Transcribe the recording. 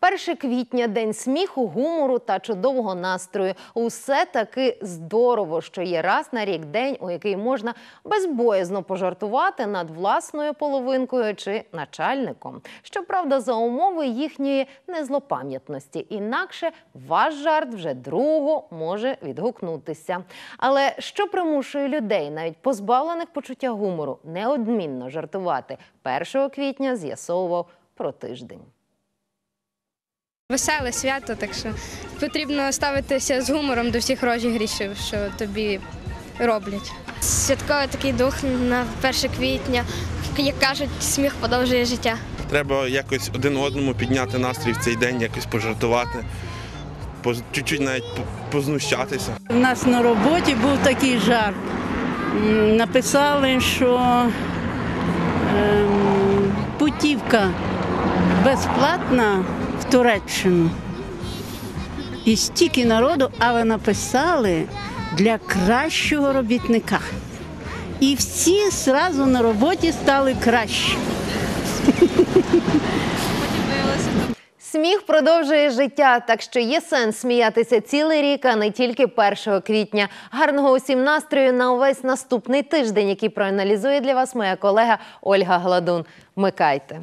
1 квітня день сміху, гумору та чудового настрою. Усе таки здорово, що є раз на рік день, у який можна безбоязно пожартувати над власною половинкою чи начальником. Щоправда, за умови їхньої незлопам'ятності. Інакше ваш жарт вже другу може відгукнутися. Але що примушує людей, навіть позбавлених почуття гумору, неодмінно жартувати 1 квітня з'ясовував про тиждень. Веселе свято, так що потрібно ставитися з гумором до всіх розігрішів, що тобі роблять. Святковий такий дух на 1 квітня, як кажуть, сміх подовжує життя. Треба якось один одному підняти настрій в цей день, якось пожартувати, чуть-чуть навіть познущатися. У нас на роботі був такий жарт. Написали, що ем, путівка безплатна Туреччину. І стільки народу, але написали для кращого робітника. І всі зразу на роботі стали кращі. Сміх продовжує життя, так що є сенс сміятися цілий рік, а не тільки 1 квітня. Гарного усім настрою на увесь наступний тиждень, який проаналізує для вас моя колега Ольга Гладун. Вмикайте.